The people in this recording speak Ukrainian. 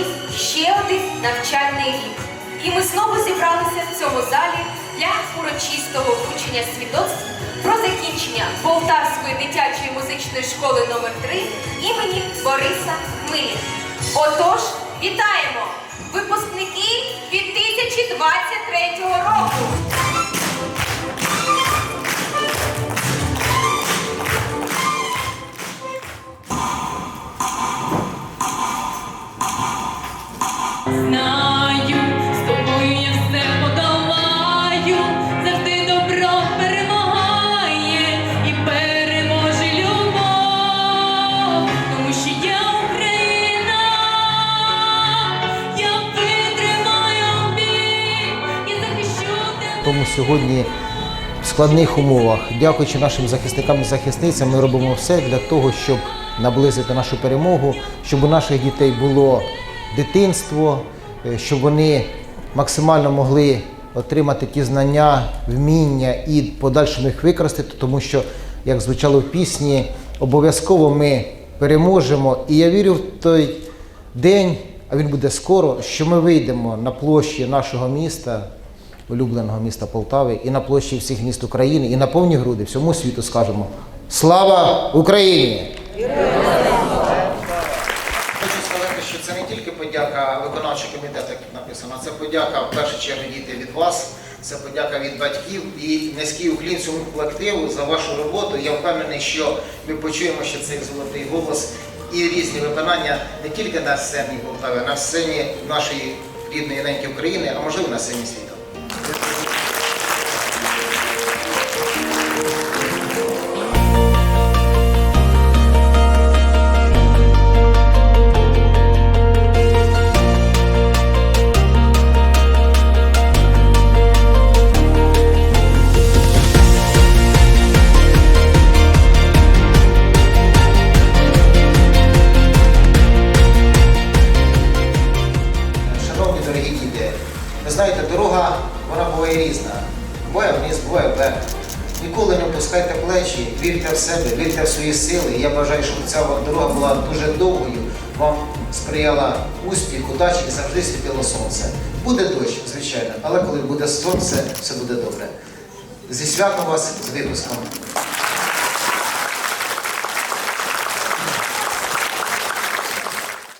розквіт ще один навчальний рік. І ми знову зібралися в цьому залі для урочистого вручення свідоцтв про закінчення Полтавської дитячої музичної школи номер 3 імені Бориса Хмилі. Отож, вітаємо! Випускники 2023 року! Знаю, з я все подолаю, завжди добро перемагає і переможе любов, тому що я Україна, я витримаю бій і захищу. Тому сьогодні в складних умовах, дякуючи нашим захисникам і захисницям, ми робимо все для того, щоб наблизити нашу перемогу, щоб у наших дітей було дитинство, е, щоб вони максимально могли отримати ті знання, вміння і подальшому їх використати, тому що, як звучало в пісні, обов'язково ми переможемо. І я вірю в той день, а він буде скоро, що ми вийдемо на площі нашого міста улюбленого міста Полтави і на площі всіх міст України, і на повні груди всьому світу скажемо Слава Україні! Це не тільки подяка виконавчого комітету, як написано, це подяка в першу чергу діти від вас, це подяка від батьків і низький уклін цьому колективу за вашу роботу. Я впевнений, що ми почуємо ще цей золотий голос і різні виконання не тільки на сцені Полтави, а на сцені нашої рідної неньки України, а можливо на сцені світу. Дорога вона буває різна. Буває вниз, буває вверх. Ніколи не опускайте плечі, вірте в себе, вірте в свої сили. Я бажаю, щоб ця дорога була дуже довгою, вам сприяла успіх, удачі і завжди світило сонце. Буде дощ, звичайно, але коли буде сонце, все буде добре. Зі святом вас з випуском.